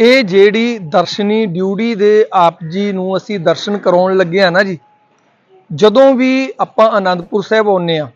ਇਹ ਜਿਹੜੀ ਦਰਸ਼ਨੀ ਡਿਊਟੀ ਦੇ ਆਪ ਜੀ ਨੂੰ ਅਸੀਂ ਦਰਸ਼ਨ ਕਰਾਉਣ ਲੱਗੇ ਆ ਨਾ ਜੀ, ਜਦੋਂ ਵੀ ਆਪਾਂ ਆਨੰਦਪੁਰ ਸਾਹਿਬ ਆਉਂਦੇ ਆ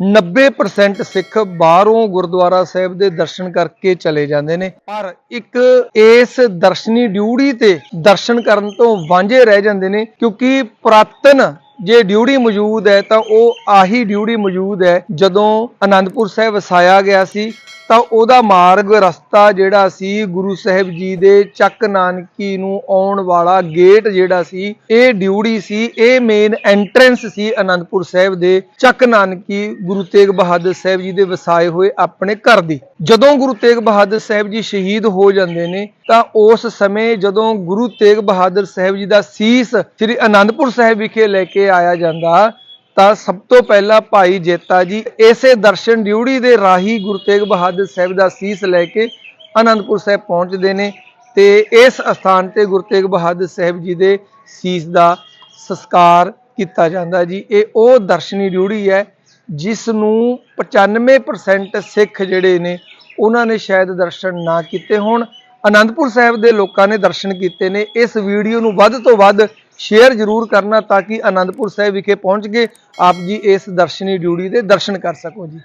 90% ਸਿੱਖ ਬਾਹਰੋਂ ਗੁਰਦੁਆਰਾ ਸਾਹਿਬ ਦੇ ਦਰਸ਼ਨ ਕਰਕੇ ਚਲੇ ਜਾਂਦੇ ਨੇ। ਪਰ ਇੱਕ ਇਸ ਦਰਸ਼ਨੀ ਡਿਊਟੀ ਤੇ ਦਰਸ਼ਨ ਕਰਨ ਤੋਂ ਵਾਂਝੇ ਰਹਿ ਜਾਂਦੇ ਨੇ, ਕਿਉਂਕਿ ਪੁਰਾਤਨ ਜੇ ਡਿਊਟੀ ਮੌਜੂਦ ਹੈ ਤਾਂ ਉਹ ਆਹੀ ਡਿਊਟੀ ਮੌਜੂਦ ਹੈ ਜਦੋਂ ਆਨੰਦਪੁਰ ਸਾਹਿਬ ਵਸਾਇਆ ਗਿਆ ਸੀ। ਤਾਂ ਉਹਦਾ ਮਾਰਗ ਰਸਤਾ ਜਿਹੜਾ ਸੀ ਗੁਰੂ ਸਾਹਿਬ ਜੀ ਦੇ ਚੱਕ ਨਾਨਕੀ ਨੂੰ ਆਉਣ ਵਾਲਾ ਗੇਟ ਜਿਹੜਾ ਸੀ, ਇਹ ਡਿਊਟੀ ਸੀ, ਇਹ ਮੇਨ ਐਂਟਰੈਂਸ ਸੀ ਅਨੰਦਪੁਰ ਸਾਹਿਬ ਦੇ ਚੱਕ ਨਾਨਕੀ ਗੁਰੂ ਤੇਗ ਬਹਾਦਰ ਸਾਹਿਬ ਜੀ ਦੇ ਵਸਾਏ ਹੋਏ ਆਪਣੇ ਘਰ ਦੀ। ਜਦੋਂ ਗੁਰੂ ਤੇਗ ਬਹਾਦਰ ਸਾਹਿਬ ਜੀ ਸ਼ਹੀਦ ਹੋ ਜਾਂਦੇ ਨੇ, ਤਾਂ ਉਸ ਸਮੇਂ ਜਦੋਂ ਗੁਰੂ ਤੇਗ ਬਹਾਦਰ ਸਾਹਿਬ ਜੀ ਦਾ ਸੀਸ ਸ੍ਰੀ ਅਨੰਦਪੁਰ ਸਾਹਿਬ ਵਿਖੇ ਲੈ ਕੇ ਆਇਆ ਜਾਂਦਾ ਤਾਂ ਸਭ ਤੋਂ ਪਹਿਲਾਂ ਭਾਈ ਜੇਤਾ ਜੀ ਇਸੇ ਦਰਸ਼ਨ ਡਿਊਟੀ ਦੇ ਰਾਹੀ ਗੁਰੂ ਤੇਗ ਬਹਾਦਰ ਸਾਹਿਬ ਦਾ ਸੀਸ ਲੈ ਕੇ ਅਨੰਦਪੁਰ ਸਾਹਿਬ ਪਹੁੰਚਦੇ ਨੇ ਤੇ ਇਸ ਸਥਾਨ ਤੇ ਗੁਰੂ ਤੇਗ ਬਹਾਦਰ ਸਾਹਿਬ ਜੀ ਦੇ ਸੀਸ ਦਾ ਸੰਸਕਾਰ ਕੀਤਾ ਜਾਂਦਾ ਜੀ। ਇਹ ਉਹ ਦਰਸ਼ਨੀ ਡਿਊਟੀ ਹੈ ਜਿਸ ਨੂੰ 95% ਸਿੱਖ ਜਿਹੜੇ ਨੇ, ਉਹਨਾਂ ਨੇ ਸ਼ਾਇਦ ਦਰਸ਼ਨ ਨਾ ਕੀਤੇ ਹੋਣ। ਅਨੰਦਪੁਰ ਸਾਹਿਬ ਦੇ ਲੋਕਾਂ ਨੇ ਦਰਸ਼ਨ ਕੀਤੇ ਨੇ। ਇਸ ਵੀਡੀਓ ਨੂੰ ਵੱਧ ਤੋਂ ਵੱਧ ਸ਼ੇਅਰ ਜ਼ਰੂਰ ਕਰਨਾ ਤਾਂ ਕਿ ਆਨੰਦਪੁਰ ਸਾਹਿਬ ਵਿਖੇ ਪਹੁੰਚ ਕੇ ਆਪ ਜੀ ਇਸ ਦਰਸ਼ਨੀ ਡਿਊਟੀ ਦੇ ਦਰਸ਼ਨ ਕਰ ਸਕੋ ਜੀ।